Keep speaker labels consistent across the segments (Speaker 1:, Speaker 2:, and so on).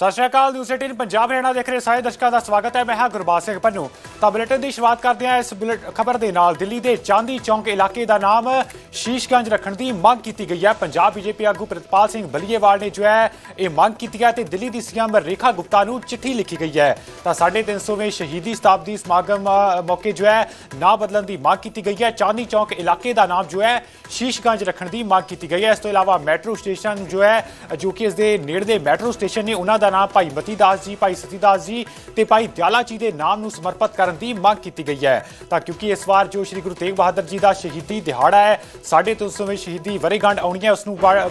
Speaker 1: ਸਤਿ ਸ਼੍ਰੀ ਅਕਾਲ, ਨਿਊਜ਼ 18 ਪੰਜਾਬ ਹਰਿਆਣਾ ਦੇਖ ਰਹੇ ਸਾਰੇ ਦਰਸ਼ਕਾਂ ਦਾ ਸਵਾਗਤ ਹੈ। ਮੈਂ ਹਾਂ ਗੁਰਬਾਜ ਸਿੰਘ ਪੰਨੂ। ਤਾਂ ਬੁਲੇਟਿਨ ਦੀ ਸ਼ੁਰੂਆਤ ਕਰਦੇ ਹਾਂ। ਇਸ ਖਬਰ ਦੇ ਨਾਲ ਦਿੱਲੀ ਦੇ ਚਾਂਦੀ ਚੌਂਕ ਇਲਾਕੇ ਦਾ ਨਾਮ ਸ਼ੀਸ਼ਗੰਜ ਰੱਖਣ ਦੀ ਮੰਗ ਕੀਤੀ ਗਈ ਹੈ। ਪੰਜਾਬ ਬੀਜੇਪੀ ਆਗੂ ਪ੍ਰਿਤਪਾਲ ਸਿੰਘ ਬਲੀਏਵਾਲ ਨੇ ਜੋ ਹੈ, ਇਹ ਮੰਗ ਕੀਤੀ ਹੈ ਤੇ ਦਿੱਲੀ ਦੀ ਸੀਐਮ ਰੇਖਾ ਗੁਪਤਾ ਨੂੰ ਚਿੱਠੀ ਲਿਖੀ ਗਈ ਹੈ। ਤਾਂ 350ਵੇਂ ਸ਼ਹੀਦੀ ਸਤਾਬਦੀ ਸਮਾਗਮ ਮੌਕੇ ਜੋ ਹੈ, ਨਾ ਬਦਲਣ ਦੀ ਮੰਗ ਕੀਤੀ ਗਈ ਹੈ। ਚਾਂਦੀ ਚੌਂਕ ਇਲਾਕੇ ਦਾ ਨਾਮ ਜੋ ਹੈ, ਸ਼ੀਸ਼ਗੰਜ ਰੱਖਣ ਦੀ ਮੰਗ ਕੀਤੀ ਗਈ ਹੈ। ਇਸ ਤੋਂ ਇਲਾਵਾ ਮੈਟਰੋ ਸਟੇਸ਼ਨ ਜੋ ਹੈ, ਜੋ ਕਿ ਇਸ ਦੇ ਨੇੜੇ ਦੇ ਮੈਟਰੋ ਸਟੇਸ਼ਨ ਨੇ, ਉਹਨਾਂ ਦਾ ਨਾਮ ਭਾਈ ਮਤੀ ਜੀ ਭਾਈ ਸਤੀਦਾਸ ਜੀ ਤੇ ਭਾਈ ਦਿਆਲਾ ਜੀ ਦੇ ਨਾਮ ਨੂੰ ਸਮਰਪਿਤ ਕਰਨ ਦੀ ਮੰਗ ਕੀਤੀ ਗਈ ਹੈ। ਤਾਂ ਕਿਉਂਕਿ ਇਸ ਵਾਰ ਜੋ ਸ੍ਰੀ ਗੁਰੂ ਤੇਗ ਬਹਾਦਰ ਜੀ ਦਾ ਸ਼ਹੀਦੀ ਦਿਹਾੜਾ ਹੈ 350ਵੇਂ ਸ਼ਹੀਦੀ ਵਰੇਗੰਢ ਆਉਣੀ ਹੈ ਉਸ ਨੂੰ ਬਾ-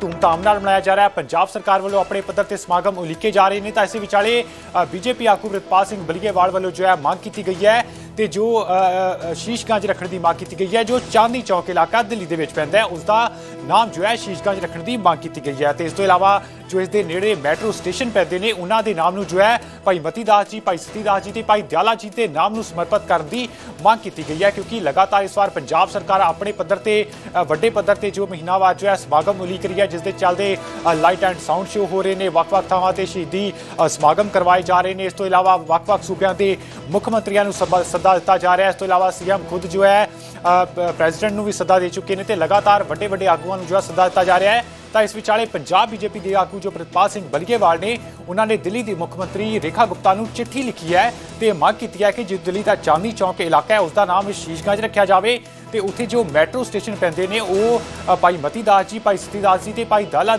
Speaker 1: ਧੂਮਧਾਮ ਨਾਲ ਮਨਾਇਆ ਜਾ ਰਿਹਾ ਹੈ। ਪੰਜਾਬ ਸਰਕਾਰ ਵੱਲੋਂ ਆਪਣੇ ਪੱਧਰ ਤੇ ਸਮਾਗਮ ਉਲੀਕੇ ਜਾ ਰਹੇ ਨੇ। ਤਾਂ ਇਸੇ ਵਿਚਾਲੇ ਬੀਜੇਪੀ ਆਗੂ ਪ੍ਰਿਤਪਾਲ ਸਿੰਘ ਬਲੀਏਵਾਲ ਵੱਲੋਂ ਜੋ ਹੈ ਮੰਗ ਕੀਤੀ ਗਈ ਹੈ ਤੇ ਜੋ ਅ, ਸ਼ੀਸ਼ਗੰਜ ਰੱਖਣ ਦੀ ਮੰਗ ਕੀਤੀ ਗਈ ਹੈ ਜੋ ਚਾਂਦੀ ਚੌਕ ਇਲਾਕਾ ਦਿੱਲੀ ਦੇ ਵਿੱਚ ਪੈਂਦਾ ਹੈ ਉਸ ਦਾ ਨਾਮ ਜੋ ਹੈ ਸ਼ੀਸ਼ਗੰਜ ਰੱਖਣ ਦੀ ਮੰਗ ਕੀਤੀ ਗਈ ਹੈ ਤੇ ਇਸ ਤੋਂ ਇਲਾਵਾ ਜੋ ਇਸ ਦੇ ਨੇੜੇ ਮੈਟਰੋ ਸਟੇਸ਼ਨ ਪੈਂਦੇ ਨੇ, ਉਹਨਾਂ ਦੇ ਨਾਮ ਨੂੰ ਜੋ ਹੈ ਭਾਈ ਮਤੀ ਦਾਸ ਜੀ, ਭਾਈ ਸਤੀ ਦਾਸ ਜੀ ਤੇ ਭਾਈ ਦਿਆਲਾ ਜੀ ਦੇ ਨਾਮ ਨੂੰ ਸਮਰਪਿਤ ਕਰਨ ਦੀ ਮੰਗ ਕੀਤੀ ਗਈ ਹੈ ਕਿਉਂਕਿ ਲਗਾਤਾਰ ਇਸ ਵਾਰ ਪੰਜਾਬ ਸਰਕਾਰ ਆਪਣੇ ਪੱਧਰ ਤੇ ਵੱਡੇ ਪੱਧਰ ਤੇ ਜੋ ਮਹੀਨਾਵਾਰ ਜੋ ਹੈ ਸਮਾਗਮ ਉਲੀਕ ਰਹੀ ਹੈ, ਜਿਸ ਦੇ ਚੱਲਦੇ ਲਾਈਟ ਐਂਡ ਸਾਊਂਡ ਸ਼ੋਅ ਹੋ ਰਹੇ ਨੇ, ਵੱਖ-ਵੱਖ ਥਾਵਾਂ ਤੇ ਸ਼ਹੀਦੀ ਸਮਾਗਮ ਕਰਵਾਏ ਜਾ ਰਹੇ ਨੇ। ਇਸ ਤੋਂ ਇਲਾਵਾ ਵੱਖ-ਵੱਖ ਸੂਬਿਆਂ ਦੇ ਮੁੱਖ ਮੰਤਰੀਆਂ ਨੂੰ ਸੱਦਾ ਸੱਦਾ ਦਿੱਤਾ ਜਾ ਰਿਹਾ ਹੈ। ਇਸ ਤੋਂ ਇਲਾਵਾ ਸੀਐਮ ਖੁਦ ਜੋ ਹੈ ਪ੍ਰੈਜ਼ੀਡੈਂਟ ਨੂੰ ਵੀ ਸੱਦਾ ਦੇ ਚੁੱਕੇ ਨੇ ਤੇ ਲਗਾਤਾਰ ਵੱਡੇ ਵੱਡੇ ਆਗੂ ਆਗੂਆਂ ਨੂੰ ਜੋ ਸੱਦਾ ਦਿੱਤਾ ਜਾ ਰਿਹਾ ਹੈ। ਤਾਂ ਇਸ ਵਿਚਾਲੇ ਪੰਜਾਬ ਬੀਜੇਪੀ ਦੇ ਆਗੂ ਜੋ ਪ੍ਰਤਪਾਲ ਸਿੰਘ ਬਲੀਏਵਾਲ ਨੇ, ਉਹਨਾਂ ਨੇ ਦਿੱਲੀ ਦੀ ਮੁੱਖ ਮੰਤਰੀ ਰੇਖਾ ਗੁਪਤਾ ਨੂੰ ਚਿੱਠੀ ਲਿਖੀ ਹੈ ਤੇ ਮੰਗ ਕੀਤੀ ਹੈ ਕਿ ਜੋ ਦਿੱਲੀ ਦਾ ਚਾਂਦੀ ਚੌਕ ਇਲਾਕਾ ਹੈ ਉਸ ਦਾ ਨਾਮ ਸ਼ੀਸ਼ਗੰਜ ਰੱਖਿਆ ਜਾਵੇ ਤੇ ਉੱਥੇ ਜੋ ਮੈਟਰੋ ਸਟੇਸ਼ਨ ਪੈਂਦੇ ਨੇ, ਉਹ ਭਾਈ ਮਤੀ ਦਾਸ ਜੀ, ਭਾਈ ਸਤੀ ਦਾਸ ਜੀ ਤੇ ਭਾਈ ਦਾਲਾ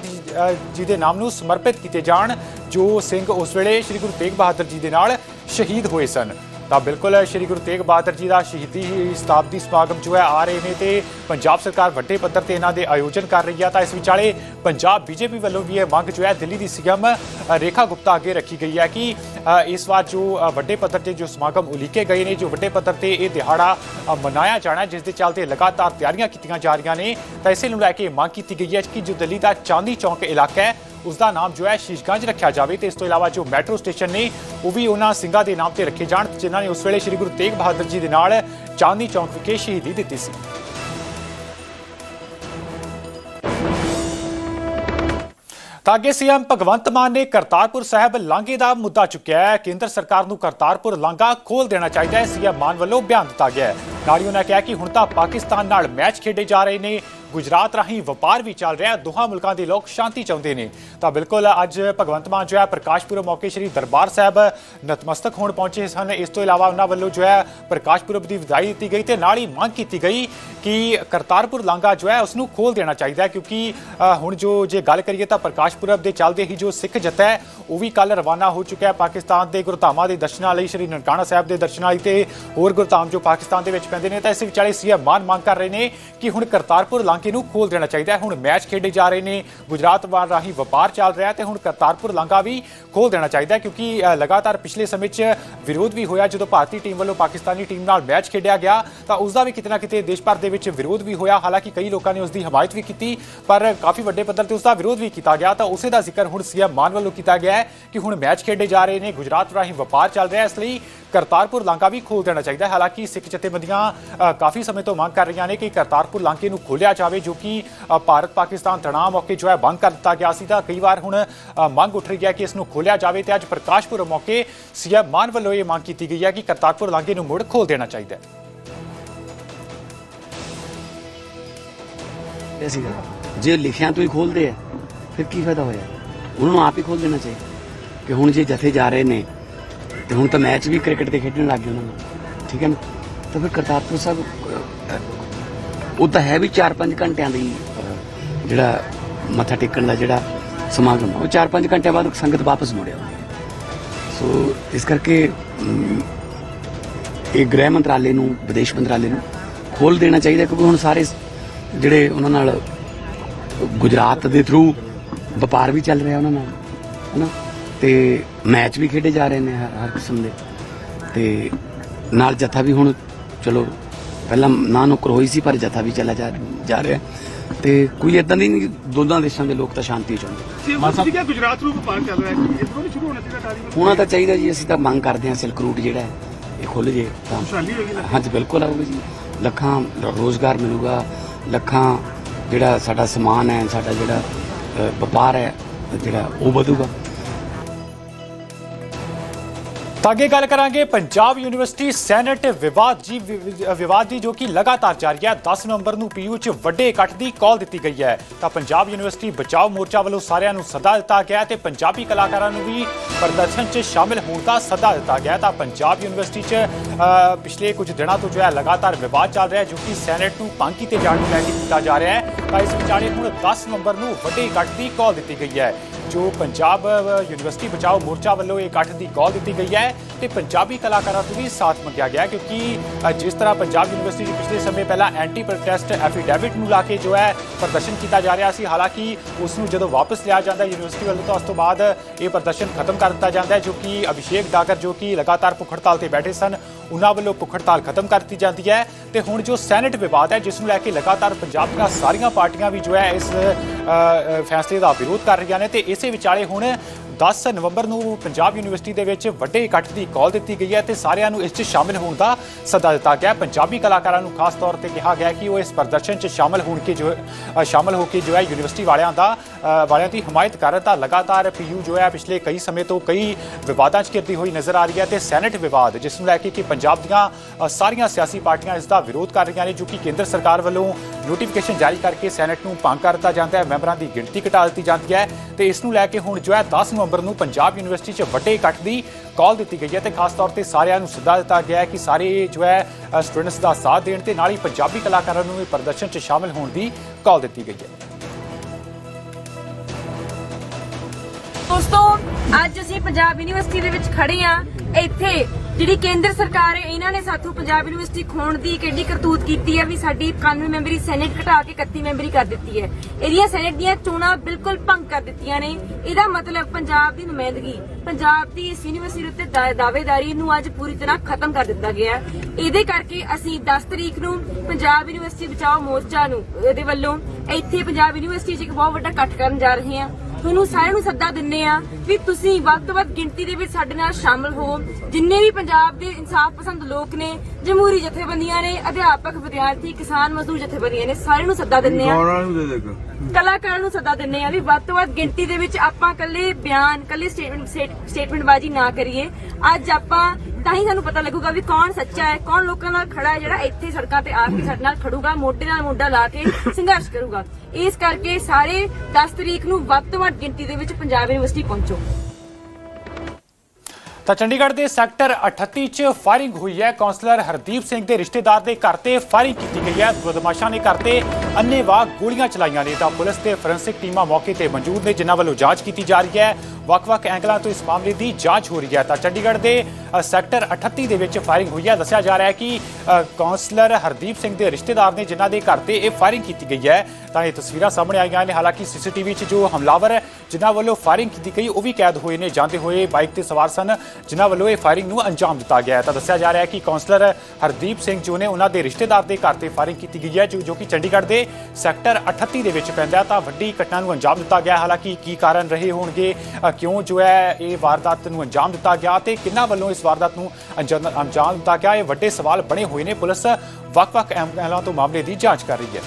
Speaker 1: ਜੀ ਦੇ ਨਾਮ ਨੂੰ ਸਮਰਪਿਤ ਕੀਤੇ ਜਾਣ, ਜੋ ਸਿੰਘ ਉਸ ਵੇਲੇ ਸ੍ਰੀ ਗੁਰੂ ਤੇਗ ਬਹਾਦਰ ਜੀ ਦੇ ਨਾਲ ਸ਼ਹੀਦ ਹੋਏ ਸਨ। ਤਾਂ ਬਿਲਕੁਲ ਸ਼੍ਰੀ ਗੁਰੂ ਤੇਗ ਬਹਾਦਰ ਜੀ ਦਾ ਸ਼ਹੀਦੀ ਸ਼ਤਾਬਦੀ ਸਮਾਗਮ ਜੋ ਹੈ, ਆ ਰਹੇ ਨੇ ਤੇ ਪੰਜਾਬ ਸਰਕਾਰ ਵੱਡੇ ਪੱਧਰ ਤੇ ਇਹਨਾਂ ਦੇ ਆਯੋਜਨ ਕਰ ਰਹੀ ਹੈ ਤਾਂ ਇਸ ਵਿਚਾਲੇ ਪੰਜਾਬ ਬੀਜੇਪੀ ਵੱਲੋਂ ਵੀ ਇਹ ਮੰਗ ਜੋ ਹੈ, ਦਿੱਲੀ ਦੀ ਸੀਐਮ ਰੇਖਾ ਗੁਪਤਾ ਅੱਗੇ ਰੱਖੀ ਗਈ ਹੈ ਕਿ ਇਸ ਵਾਰ ਜੋ ਵੱਡੇ ਪੱਧਰ ਤੇ ਜੋ ਸਮਾਗਮ ਉਲੀਕੇ ਗਏ ਨੇ, ਜੋ ਵੱਡੇ ਪੱਧਰ ਤੇ ਇਹ ਦਿਹਾੜਾ ਮਨਾਇਆ ਜਾਣਾ ਜਿਸ ਦੇ ਚੱਲਦੇ ਲਗਾਤਾਰ ਤਿਆਰੀਆਂ ਕੀਤੀਆਂ ਜਾ ਰਹੀਆਂ ਨੇ, ਤਾਂ ਇਸੇ ਨੂੰ ਲੈ ਕੇ ਇਹ ਮੰਗ ਕੀਤੀ ਗਈ ਹੈ ਕਿ ਜੋ ਦਿੱਲੀ ਦਾ ਚਾਂਦੀ ਚੌਂਕ ਇਲਾਕਾ ਹੈ ਉਸ ਦਾ ਨਾਮ ਜੋ ਹੈ ਸ਼ੀਸ਼ਗੰਜ ਰੱਖਿਆ ਜਾਵੇ ਤੇ ਇਸ ਤੋਂ ਇਲਾਵਾ ਜੋ ਮੈਟਰੋ ਸਟੇਸ਼ਨ ਨੇ, ਉਹ ਵੀ ਉਹਨਾਂ ਸਿੰਘਾਂ ਦੇ ਨਾਮ ਤੇ ਰੱਖੇ ਜਾਣ ਜਿਨ੍ਹਾਂ ਨੇ ਉਸ ਵੇਲੇ ਸ੍ਰੀ ਗੁਰੂ ਤੇਗ ਬਹਾਦਰ ਜੀ ਦੇ ਨਾਲ ਚਾਂਦੀ ਚੌਂਕ ਵਿਖੇ ਸ਼ਹੀਦੀ ਦਿੱਤੀ ਸੀ। ਤਾਂ ਅੱਗੇ ਸੀਐਮ ਭਗਵੰਤ ਮਾਨ ਨੇ ਕਰਤਾਰਪੁਰ ਸਾਹਿਬ ਲਾਂਘੇ ਦਾ ਮੁੱਦਾ ਚੁੱਕਿਆ ਹੈ। ਕੇਂਦਰ ਸਰਕਾਰ ਨੂੰ ਕਰਤਾਰਪੁਰ ਲਾਂਘਾ ਖੋਲ ਦੇਣਾ ਚਾਹੀਦਾ ਹੈ। ਸੀਐਮ ਮਾਨ ਵੱਲੋਂ ਬਿਆਨ ਦਿੱਤਾ ਗਿਆ ਹੈ। ਨਾਲ ਹੀ ਉਹਨਾਂ ਕਿਹਾ ਕਿ ਹੁਣ ਤਾਂ ਪਾਕਿਸਤਾਨ ਨਾਲ ਮੈਚ ਖੇਡੇ ਜਾ ਰਹੇ ਨੇ। ਗੁਜਰਾਤ ਰਾਹੀਂ ਵਪਾਰ ਵੀ ਚੱਲ ਰਿਹਾ। ਦੋਹਾਂ ਮੁਲਕਾਂ ਦੇ ਲੋਕ ਸ਼ਾਂਤੀ ਚਾਹੁੰਦੇ ਨੇ। ਤਾਂ ਬਿਲਕੁਲ ਅੱਜ ਭਗਵੰਤ ਮਾਨ ਜੋ ਹੈ ਪ੍ਰਕਾਸ਼ਪੁਰਬ ਮੌਕੇ ਸ੍ਰੀ ਦਰਬਾਰ ਸਾਹਿਬ ਨਤਮਸਤਕ ਹੋਣ ਪਹੁੰਚੇ ਸਨ। ਇਸ ਤੋਂ ਇਲਾਵਾ ਉਹਨਾਂ ਵੱਲੋਂ ਜੋ ਹੈ ਪ੍ਰਕਾਸ਼ਪੁਰਬ ਦੀ ਵਿਦਾਈ ਦਿੱਤੀ ਗਈ ਤੇ ਨਾਲ ਹੀ ਮੰਗ ਕੀਤੀ ਗਈ ਕਿ ਕਰਤਾਰਪੁਰ ਲਾਂਘਾ ਜੋ ਹੈ ਉਸ ਨੂੰ ਖੋਲ ਦੇਣਾ ਚਾਹੀਦਾ ਹੈ। ਕਿਉਂਕਿ ਹੁਣ ਜੋ ਜੇ ਗੱਲ ਕਰੀਏ ਤਾਂ ਪ੍ਰਕਾਸ਼ਪੁਰਬ ਦੇ ਚੱਲਦੇ ਹੀ ਜੋ ਸਿੱਖ ਜਥਾ ਹੈ, ਉਹ ਵੀ ਕੱਲ ਰਵਾਨਾ ਹੋ ਚੁੱਕਿਆ ਹੈ ਪਾਕਿਸਤਾਨ ਦੇ ਗੁਰਧਾਮਾਂ ਦੇ ਦਰਸ਼ਨਾਂ ਲਈ। ਸ੍ਰੀ ਨਨਕਾਣਾ ਸਾਹਿਬ ਦੇ ਦਰਸ਼ਨਾਂ ਲਈ ਤੇ ਹੋਰ ਗੁਰਧਾਮ ਜੋ ਪਾਕਿਸਤਾਨ ਦੇ ਵਿੱਚ ਪੈਂਦੇ ਨੇ, ਤਾਂ ਇਸ ਵਿਚਾਲੇ ਸੀਐਮ ਮਾਨ ਮੰਗ ਕਰ ਰਹੇ ਨੇ ਕਿ ਹੁਣ ਕਰਤਾਰਪੁਰ ਲਾਂਘੇ ਨੂੰ ਖੋਲ ਦੇਣਾ ਚਾਹੀਦਾ ਹੈ। ਹੁਣ ਮੈਚ ਖੇਡੇ ਜਾ ਰਹੇ ਨੇ, ਗੁਜਰਾਤ ਵਾਰ ਰਾਹੀਂ ਵਪਾਰ ਚੱਲ ਰਿਹਾ ਹੈ ਤੇ ਹੁਣ ਕਰਤਾਰਪੁਰ ਲਾਂਘਾ ਵੀ ਖੋਲ ਦੇਣਾ ਚਾਹੀਦਾ ਕਿਉਂਕਿ ਲਗਾਤਾਰ ਪਿਛਲੇ ਸਮੇਂ 'ਚ ਵਿਰੋਧ ਵੀ ਹੋਇਆ। ਜਦੋਂ ਭਾਰਤੀ ਟੀਮ ਵੱਲੋਂ ਪਾਕਿਸਤਾਨੀ ਟੀਮ ਨਾਲ ਮੈਚ ਖੇਡਿਆ ਗਿਆ, ਤਾਂ ਉਸ ਦਾ ਵੀ ਕਿਤੇ ਨਾ ਕਿਤੇ ਦੇਸ਼ ਭਰ ਦੇ ਵਿੱਚ ਵਿਰੋਧ ਵੀ ਹੋਇਆ। ਹਾਲਾਂਕਿ ਕਈ ਲੋਕਾਂ ਨੇ ਉਸ ਦੀ ਹਮਾਇਤ ਵੀ ਕੀਤੀ, ਪਰ ਕਾਫੀ ਵੱਡੇ ਪੱਧਰ ਤੇ ਉਸ ਦਾ ਵਿਰੋਧ ਵੀ ਕੀਤਾ ਗਿਆ। ਤਾਂ ਉਸੇ ਦਾ ਜ਼ਿਕਰ ਹੁਣ ਸੀਐਮ ਮਾਨ ਵੱਲੋਂ ਕੀਤਾ ਗਿਆ ਹੈ ਕਿ ਹੁਣ ਮੈਚ ਖੇਡੇ ਜਾ ਰਹੇ ਨੇ, ਗੁਜਰਾਤ ਰਾਹੀਂ ਵਪਾਰ ਚੱਲ ਰਿਹਾ ਇਸ ਲਈ ਕਰਤਾਰਪੁਰ ਲਾਂਘਾ ਵੀ ਖੋਲ ਦੇਣਾ ਚਾਹੀਦਾ ਹਾਲਾਂਕਿ ਸਿੱਖ ਜਥੇਬੰਦੀਆਂ ਅ, ਕਾਫੀ ਸਮੇਂ ਤੋਂ ਮੰਗ ਕਰ ਰਹੀਆਂ ਨੇ ਕਿ ਕਰਤਾਰਪੁਰ ਲਾਂਘੇ ਨੂੰ ਖੋਲਿਆ ਜਾਵੇ ਜੋ ਕਿ ਭਾਰਤ ਪਾਕਿਸਤਾਨ ਤਣਾਅ ਮੌਕੇ ਜੋ ਹੈ ਬੰਦ ਕਰ ਦਿੱਤਾ ਗਿਆ ਸੀ। ਤਾਂ ਕਈ ਵਾਰ ਹੁਣ ਮੰਗ ਉੱਠ ਰਹੀ ਹੈ ਕਿ ਇਸ ਨੂੰ ਖੋਲਿਆ ਜਾਵੇ ਤੇ ਅੱਜ ਪ੍ਰਕਾਸ਼ਪੁਰ ਮੌਕੇ ਸੀਐਮ ਮਾਨ ਵੱਲੋਂ ਇਹ ਮੰਗ ਕੀਤੀ ਗਈ ਹੈ ਕਿ ਕਰਤਾਰਪੁਰ ਲਾਂਘੇ ਨੂੰ ਮੁੜ ਖੋਲ ਦੇਣਾ ਚਾਹੀਦਾ ਹੈ।
Speaker 2: ਇਹ ਸੀਗਾ ਜੇ ਲਿਖਿਆ ਤੋਂ ਹੀ ਖੋਲਦੇ ਆ ਫਿਰ ਕੀ ਫਾਇਦਾ ਹੋਇਆ? ਉਹਨਾਂ ਨੂੰ ਆਪ ਹੀ ਖੋਲ ਦੇਣਾ ਚਾਹੀਦਾ। ਕਿ ਹੁਣ ਜੇ ਜਥੇ ਜਾ ਰਹੇ ਨੇ ਤੇ ਹੁਣ ਤਾਂ ਮੈਚ ਵੀ ਕ੍ਰਿਕਟ ਦੇ ਖੇਡਣ ਲੱਗ ਗਏ ਉਹਨਾਂ ਨੂੰ। ਠੀਕ ਹੈ ਨਾ? ਤਾਂ ਫਿਰ ਕਰਤਾਰਪੁਰ ਸਾਹਿਬ ਉਹ ਤਾਂ ਹੈ ਵੀ 4-5 ਘੰਟਿਆਂ ਦੀ ਜਿਹੜਾ ਮੱਥਾ ਟੇਕਣ ਦਾ ਜਿਹੜਾ ਸਮਾਗਮ ਆ, ਉਹ 4-5 ਘੰਟਿਆਂ ਬਾਅਦ ਸੰਗਤ ਵਾਪਸ ਮੁੜਿਆ। ਸੋ ਇਸ ਕਰਕੇ ਇਹ ਗ੍ਰਹਿ ਮੰਤਰਾਲੇ ਨੂੰ ਵਿਦੇਸ਼ ਮੰਤਰਾਲੇ ਨੂੰ ਖੋਲ ਦੇਣਾ ਚਾਹੀਦਾ ਕਿਉਂਕਿ ਹੁਣ ਸਾਰੇ ਜਿਹੜੇ ਉਹਨਾਂ ਨਾਲ ਗੁਜਰਾਤ ਦੇ ਥਰੂ ਵਪਾਰ ਵੀ ਚੱਲ ਰਿਹਾ ਉਹਨਾਂ ਨਾਲ ਹਨਾ? ਤੇ ਮੈਚ ਵੀ ਖੇਡੇ ਜਾ ਰਹੇ ਨੇ ਹਰ ਹਰ ਕਿਸਮ ਦੇ। ਤੇ ਨਾਲ ਜਥਾ ਵੀ ਹੁਣ ਚਲੋ ਪਹਿਲਾਂ ਨਾ ਨੁਕਰ ਹੋਈ ਸੀ ਪਰ ਜਥਾ ਵੀ ਚੱਲਾ ਜਾ ਜਾ ਰਿਹਾ। ਤੇ ਕੋਈ ਇਦਾਂ ਦੀ ਨਹੀਂ ਦੋਨਾਂ ਦੇਸ਼ਾਂ ਦੇ ਲੋਕ ਤਾਂ ਸ਼ਾਂਤੀ ਚਾਹੁੰਦੇ
Speaker 3: ਤੁਸੀਂ ਕਿਹਾ ਗੁਜਰਾਤ ਨੂੰ ਵਪਾਰ ਚੱਲ ਰਿਹਾ ਹੈ ਇਧਰੋਂ ਵੀ ਸ਼ੁਰੂ ਹੋਣਾ ਚਾਹੀਦਾ ਕਾਰਜ
Speaker 2: ਹੋਣਾ ਤਾਂ ਚਾਹੀਦਾ ਜੀ ਅਸੀਂ ਤਾਂ ਮੰਗ ਕਰਦੇ ਹਾਂ ਸਿਲਕ ਰੂਟ ਜਿਹੜਾ ਹੈ ਇਹ ਖੁੱਲ ਜੇ ਤਾਂ। ਹਾਂਜੀ ਬਿਲਕੁਲ ਆਊਗੀ ਜੀ। ਲੱਖਾਂ ਰੋਜ਼ਗਾਰ ਮਿਲੂਗਾ ਲੱਖਾਂ ਜਿਹੜਾ ਸਾਡਾ ਸਮਾਨ ਹੈ ਸਾਡਾ ਜਿਹੜਾ ਵਪਾਰ ਹੈ ਜਿਹੜਾ ਉਹ ਵਧੂਗਾ।
Speaker 1: ਤਾਂ ਅੱਗੇ ਗੱਲ ਕਰਾਂਗੇ ਪੰਜਾਬ ਯੂਨੀਵਰਸਿਟੀ ਸੈਨੇਟ ਵਿਵਾਦ ਜੀ ਵਿ- ਵਿਵਾਦ ਦੀ, ਜੋ ਕਿ ਲਗਾਤਾਰ ਜਾਰੀ ਹੈ। 10 ਨਵੰਬਰ ਨੂੰ ਪੀਯੂ 'ਚ ਵੱਡੇ ਇਕੱਠ ਦੀ ਕਾਲ ਦਿੱਤੀ ਗਈ ਹੈ। ਤਾਂ ਪੰਜਾਬ ਯੂਨੀਵਰਸਿਟੀ ਬਚਾਓ ਮੋਰਚਾ ਵੱਲੋਂ ਸਾਰਿਆਂ ਨੂੰ ਸੱਦਾ ਦਿੱਤਾ ਗਿਆ ਹੈ ਤੇ ਪੰਜਾਬੀ ਕਲਾਕਾਰਾਂ ਨੂੰ ਵੀ ਪ੍ਰਦਰਸ਼ਨ 'ਚ ਸ਼ਾਮਿਲ ਹੋਣ ਦਾ ਸੱਦਾ ਦਿੱਤਾ ਗਿਆ ਤਾਂ ਪੰਜਾਬ ਯੂਨੀਵਰਸਿਟੀ 'ਚ ਪਿਛਲੇ ਕੁਝ ਦਿਨਾਂ ਤੋਂ ਜੋ ਹੈ, ਲਗਾਤਾਰ ਵਿਵਾਦ ਚੱਲ ਰਿਹਾ ਜੋ ਕਿ ਸੈਨੇਟ ਨੂੰ ਪਾਂਕੀ 'ਤੇ ਜਾਣ ਨੂੰ ਲੈ ਕੇ ਕੀਤਾ ਜਾ ਰਿਹਾ ਹੈ। ਤਾਂ ਇਸ ਵਿਚਾਲੇ ਹੁਣ 10 ਨਵੰਬਰ ਨੂੰ ਵੱਡੇ ਇਕੱਠ ਦੀ ਕਾਲ ਦਿੱਤੀ ਗਈ ਹੈ। ਜੋ ਪੰਜਾਬ ਯੂਨੀਵਰਸਿਟੀ ਬਚਾਓ ਮੋਰਚਾ ਵੱਲੋਂ ਇਹ ਇਕੱਠ ਦੀ ਕਾਲ ਦਿੱਤੀ ਗਈ ਹੈ। ਤੇ ਪੰਜਾਬੀ ਕਲਾਕਾਰਾਂ ਤੋਂ ਵੀ ਸਾਥ ਮੰਗਿਆ ਗਿਆ ਕਿਉਂਕਿ ਜਿਸ ਤਰ੍ਹਾਂ ਪੰਜਾਬ ਯੂਨੀਵਰਸਿਟੀ 'ਚ ਪਿਛਲੇ ਸਮੇਂ ਪਹਿਲਾਂ ਐਂਟੀ ਪ੍ਰੋਟੈਸਟ ਐਫੀਡੈਵਿਟ ਨੂੰ ਲਾ ਕੇ ਜੋ ਹੈ ਪ੍ਰਦਰਸ਼ਨ ਕੀਤਾ ਜਾ ਰਿਹਾ ਸੀ, ਹਾਲਾਂਕਿ ਉਸ ਨੂੰ ਜਦੋਂ ਵਾਪਸ ਲਿਆ ਜਾਂਦਾ ਯੂਨੀਵਰਸਿਟੀ ਵੱਲੋਂ, ਤਾਂ ਉਸ ਤੋਂ ਬਾਅਦ ਇਹ ਪ੍ਰਦਰਸ਼ਨ ਖਤਮ ਕਰ ਦਿੱਤਾ ਜਾਂਦਾ ਹੈ, ਜੋ ਕਿ ਅਭਿਸ਼ੇਕ ਡਾਗਰ ਜੋ ਕਿ ਲਗਾਤਾਰ ਭੁੱਖ ਹੜਤਾਲ ਤੇ ਬੈਠੇ ਸਨ, ਉਹਨਾਂ ਵੱਲੋਂ ਭੁੱਖ ਹੜਤਾਲ ਖਤਮ ਕਰ ਦਿੱਤੀ ਜਾਂਦੀ ਹੈ ਤੇ ਹੁਣ ਜੋ ਸੈਨੇਟ ਵਿਵਾਦ ਹੈ, ਜਿਸ ਨੂੰ ਲੈ ਕੇ ਲਗਾਤਾਰ ਪੰਜਾਬ ਦੀਆਂ ਸਾਰੀਆਂ ਪਾਰਟੀਆਂ ਵੀ ਜੋ ਹੈ ਇਸ ਫੈਸਲੇ ਦਾ ਵਿਰੋਧ ਕਰ ਰਹੀਆਂ ਨੇ, ਤੇ ਇਸੇ ਵਿਚਾਲੇ ਹੁਣ 10 ਨਵੰਬਰ ਨੂੰ ਪੰਜਾਬ ਯੂਨੀਵਰਸਿਟੀ ਦੇ ਵਿੱਚ ਵੱਡੇ ਇਕੱਠ ਦੀ ਕਾਲ ਦਿੱਤੀ ਗਈ ਹੈ ਤੇ ਸਾਰਿਆਂ ਨੂੰ ਇਸ 'ਚ ਸ਼ਾਮਿਲ ਹੋਣ ਦਾ ਸੱਦਾ ਦਿੱਤਾ ਗਿਆ। ਪੰਜਾਬੀ ਕਲਾਕਾਰਾਂ ਨੂੰ ਖਾਸ ਤੌਰ ਤੇ ਕਿਹਾ ਗਿਆ ਕਿ ਉਹ ਇਸ ਪ੍ਰਦਰਸ਼ਨ 'ਚ ਸ਼ਾਮਿਲ ਹੋਣ ਕੇ ਜੋ ਸ਼ਾਮਿਲ ਹੋ ਕੇ ਜੋ ਹੈ ਯੂਨੀਵਰਸਿਟੀ ਵਾਲਿਆਂ ਦਾ ਵਾਲਿਆਂ ਦੀ ਹਮਾਇਤ ਕਰ ਤਾਂ ਲਗਾਤਾਰ ਪੀਯੂ ਜੋ ਹੈ ਪਿਛਲੇ ਕਈ ਸਮੇਂ ਤੋਂ ਕਈ ਵਿਵਾਦਾਂ 'ਚ ਘਿਰਦੀ ਹੋਈ ਨਜ਼ਰ ਆ ਰਹੀ ਹੈ ਤੇ ਸੈਨੇਟ ਵਿਵਾਦ, ਜਿਸ ਨੂੰ ਲੈ ਕੇ ਕਿ ਪੰਜਾਬ ਦੀਆਂ ਸਾਰੀਆਂ ਸਿਆਸੀ ਪਾਰਟੀਆਂ ਇਸ ਦਾ ਵਿਰੋਧ ਕਰ ਰਹੀਆਂ ਨੇ, ਜੋ ਕਿ ਕੇਂਦਰ ਸਰਕਾਰ ਵੱਲੋਂ ਨੋਟੀਫਿਕੇਸ਼ਨ ਜਾਰੀ ਕਰਕੇ ਸੈਨੇਟ ਨੂੰ ਭੰਗ ਕਰ ਦਿੱਤਾ ਜਾਂਦਾ ਹੈ, ਮੈਂਬਰਾਂ ਦੀ ਗਿਣਤੀ ਘਟਾ ਦਿੱਤੀ ਜਾਂਦੀ ਹੈ ਤੇ ਇਸ ਨੂੰ ਲੈ ਕੇ ਹੁਣ ਜੋ ਹੈ 10 ਨਵੰਬਰ ਨੂੰ ਪੰਜਾਬ ਯੂਨੀਵਰਸਿਟੀ 'ਚ ਵੱਡੇ ਇਕੱਠ ਦੀ ਕਾਲ ਦਿੱਤੀ ਗਈ ਹੈ ਤੇ ਖਾਸ ਤੌਰ ਤੇ ਸਾਰਿਆਂ ਨੂੰ ਸੱਦਾ ਦਿੱਤਾ ਗਿਆ ਹੈ ਕਿ ਸਾਰੇ ਜੋ ਹੈ ਸਟੂਡੈਂਟਸ ਦਾ ਸਾਥ ਦੇਣ ਤੇ ਨਾਲ ਹੀ ਪੰਜਾਬੀ ਕਲਾਕਾਰਾਂ ਨੂੰ ਵੀ ਪ੍ਰਦਰਸ਼ਨ 'ਚ ਸ਼ਾਮਿਲ ਹੋਣ ਦੀ ਕਾਲ ਦਿੱਤੀ ਗਈ ਹੈ।
Speaker 4: ਦੋਸਤੋ, ਅੱਜ ਅਸੀਂ ਪੰਜਾਬ ਯੂਨੀਵਰਸਿਟੀ ਦੇ ਵਿੱਚ ਖੜੇ ਆ ਇੱਥੇ ਜਿਹੜੀ ਕੇਂਦਰ ਸਰਕਾਰ ਹੈ, ਇਹਨਾਂ ਨੇ ਸਾਥੋਂ ਪੰਜਾਬ ਯੂਨੀਵਰਸਿਟੀ ਖੋਣ ਦੀ ਕਿੱਡੀ ਕਰਤੂਤ ਕੀਤੀ ਹੈ ਵੀ ਸਾਡੀ 91 ਮੈਂਬਰੀ ਸੈਨੇਟ ਘਟਾ ਕੇ 31 ਮੈਂਬਰੀ ਕਰ ਦਿੱਤੀ ਹੈ। ਇਹਦੀਆਂ ਸੈਨੇਟ ਦੀਆਂ ਚੋਣਾਂ ਬਿਲਕੁਲ ਭੰਗ ਕਰ ਦਿੱਤੀਆਂ ਨੇ। ਇਹਦਾ ਮਤਲਬ ਪੰਜਾਬ ਦੀ ਨੁਮਾਇੰਦਗੀ, ਪੰਜਾਬ ਦੀ ਇਸ ਯੂਨੀਵਰਸਿਟੀ ਉੱਤੇ ਦਾਅਵੇਦਾਰੀ ਨੂੰ ਅੱਜ ਪੂਰੀ ਤਰ੍ਹਾਂ ਖਤਮ ਕਰ ਦਿੱਤਾ ਗਿਆ ਹੈ। ਇਹਦੇ ਕਰਕੇ ਅਸੀਂ 10 ਤਰੀਕ ਨੂੰ ਪੰਜਾਬ ਯੂਨੀਵਰਸਿਟੀ ਬਚਾਓ ਮੋਰਚਾ ਨੂੰ, ਇਹਦੇ ਵੱਲੋਂ ਇੱਥੇ ਪੰਜਾਬ ਯੂਨੀਵਰਸਿਟੀ 'ਚ ਇੱਕ ਬਹੁਤ ਵੱਡਾ ਇਕੱਠ ਕਰਨ ਜਾ ਰਹੇ ਹਾਂ। ਤੁਹਾਨੂੰ ਸਾਰਿਆਂ ਨੂੰ ਸੱਦਾ ਦਿੰਨੇ ਆ ਵੀ ਤੁਸੀਂ ਵੱਧ ਤੋਂ ਵੱਧ ਗਿਣਤੀ ਦੇ ਵਿੱਚ ਸਾਡੇ ਨਾਲ ਸ਼ਾਮਲ ਹੋ। ਜਿੰਨੇ ਵੀ ਪੰਜਾਬ ਦੇ ਇਨਸਾਫ ਪਸੰਦ ਲੋਕ ਨੇ ਜਮਹੂਰੀ ਜਥੇਬੰਦੀਆਂ ਨੇ ਅਧਿਆਪਕ ਵਿਦਿਆਰਥੀ ਕਿਸਾਨ ਮਜ਼ਦੂਰ ਜਥੇਬੰਦੀਆਂ ਨੇ ਸਾਰਿਆਂ ਨੂੰ ਸੱਦਾ ਦਿੰਨੇ ਆ। ਕਲਾਕਾਰਾਂ ਨੂੰ ਸੱਦਾ ਦਿੰਨੇ ਆ ਵੀ ਵੱਧ ਤੋਂ ਵੱਧ ਗਿਣਤੀ ਦੇ ਵਿੱਚ ਆਪਾਂ ਕੱਲੇ ਬਿਆਨ ਕੱਲੇ ਸਟੇਟਮੈਂਟ ਸਟੇਟਮੈਂਟ ਬਾਜੀ ਨਾ ਕਰੀਏ। ਅੱਜ ਆਪਾਂ ਤਾਂ ਹੀ ਸਾਨੂੰ ਪਤਾ ਲੱਗੂਗਾ ਵੀ ਕੌਣ ਸੱਚਾ ਹੈ, ਕੌਣ ਲੋਕਾਂ ਨਾਲ ਖੜਾ ਹੈ ਜਿਹੜਾ ਇੱਥੇ ਸੜਕਾਂ ਤੇ ਆ ਕੇ ਸਾਡੇ ਨਾਲ ਖੜੂਗਾ, ਮੋਢੇ ਨਾਲ ਮੋਢਾ ਲਾ ਕੇ ਸੰਘਰਸ਼ ਕਰੂਗਾ। ਇਸ ਕਰਕੇ ਸਾਰੇ 10 ਤਰੀਕ ਨੂੰ ਵੱਧ ਤੋਂ ਵੱਧ ਗਿਣਤੀ ਦੇ ਵਿੱਚ ਪੰਜਾਬ ਯੂਨੀਵਰਸਿਟੀ ਪਹੁੰਚੋ।
Speaker 1: ਤਾਂ ਚੰਡੀਗੜ੍ਹ ਦੇ ਸੈਕਟਰ 38 'ਚ ਫਾਇਰਿੰਗ ਹੋਈ ਹੈ। ਕਾਉਂਸਲਰ ਹਰਦੀਪ ਸਿੰਘ ਦੇ ਰਿਸ਼ਤੇਦਾਰ ਦੇ ਘਰ ਤੇ ਫਾਇਰਿੰਗ ਕੀਤੀ ਗਈ ਹੈ। ਬਦਮਾਸ਼ਾਂ ਨੇ ਘਰ ਤੇ ਅੰਨੇਵਾਹ ਗੋਲੀਆਂ ਚਲਾਈਆਂ ਨੇ ਤਾਂ ਪੁਲਿਸ ਤੇ ਫੋਰੈਂਸਿਕ ਟੀਮਾਂ ਮੌਕੇ ਤੇ ਮੌਜੂਦ ਨੇ ਜਿਨ੍ਹਾਂ ਵੱਲੋਂ ਜਾਂਚ ਕੀਤੀ ਜਾ ਰਹੀ ਹੈ। ਵੱਖ-ਵੱਖ ਐਂਗਲਾਂ ਤੋਂ ਇਸ ਮਾਮਲੇ ਦੀ ਜਾਂਚ ਹੋ ਰਹੀ ਹੈ। ਤਾਂ ਚੰਡੀਗੜ੍ਹ ਦੇ ਸੈਕਟਰ 38 ਦੇ ਵਿੱਚ ਫਾਇਰਿੰਗ ਹੋਈ ਹੈ। ਦੱਸਿਆ ਜਾ ਰਿਹਾ ਹੈ ਕਿ ਅ, ਕਾਉਂਸਲਰ ਹਰਦੀਪ ਸਿੰਘ ਦੇ ਰਿਸ਼ਤੇਦਾਰ ਨੇ ਜਿਨ੍ਹਾਂ ਦੇ ਘਰ ਤੇ ਇਹ ਫਾਇਰਿੰਗ ਕੀਤੀ ਗਈ ਹੈ ਤਾਂ ਇਹ ਤਸਵੀਰਾਂ ਸਾਹਮਣੇ ਆਈਆਂ ਨੇ। ਹਾਲਾਂਕਿ ਸੀਸੀਟੀਵੀ 'ਚ ਜੋ ਹਮਲਾਵਰ ਜਿਨ੍ਹਾਂ ਵੱਲੋਂ ਫਾਇਰਿੰਗ ਕੀਤੀ ਗਈ ਉਹ ਵੀ ਕੈਦ ਹੋਏ ਨੇ ਜਾਂਦੇ ਹੋਏ ਬਾਈਕ ਤੇ ਸਵਾਰ ਸਨ ਜਿਨ੍ਹਾਂ ਵੱਲੋਂ ਇਹ ਫਾਇਰਿੰਗ ਨੂੰ ਅੰਜਾਮ ਦਿੱਤਾ ਗਿਆ ਹੈ। ਤਾਂ ਦੱਸਿਆ ਜਾ ਰਿਹਾ ਹੈ ਕਿ ਕਾਉਂਸਲਰ ਹਰਦੀਪ ਸਿੰਘ ਜੋ ਨੇ ਉਹਨਾਂ ਦੇ ਰਿਸ਼ਤੇਦਾਰ ਦੇ ਘਰ ਤੇ ਫਾਇਰਿੰਗ ਕੀਤੀ ਗਈ ਹੈ ਜੋ ਜੋ ਕਿ ਚੰਡੀਗੜ੍ਹ ਦੇ ਸੈਕਟਰ 38 ਦੇ ਵਿੱਚ ਪੈਂਦਾ ਤਾਂ ਵੱਡੀ ਘਟਨਾ ਨੂੰ ਅੰਜਾਮ ਦਿੱਤਾ ਗਿਆ। ਹਾਲਾਂਕਿ ਕੀ ਕਾਰਨ ਰਹੇ ਹੋਣਗੇ? ਕਿਉਂ ਜੋ ਹੈ ਇਹ ਵਾਰਦਾਤ ਨੂੰ ਅੰਜਾਮ ਦਿੱਤਾ ਗਿਆ ਤੇ ਕਿੰਨਾਂ ਵੱਲੋਂ ਇਸ ਵਾਰਦਾਤ ਨੂੰ ਅੰਜਾਮ ਅੰਜਾਮ ਦਿੱਤਾ ਗਿਆ? ਇਹ ਵੱਡੇ ਸਵਾਲ ਬਣੇ ਹੋਏ ਨੇ। ਪੁਲਿਸ ਵੱਖ-ਵੱਖ ਐਂਗਲਾਂ ਤੋਂ ਮਾਮਲੇ ਦੀ ਜਾਂਚ ਕਰ ਰਹੀ ਹੈ।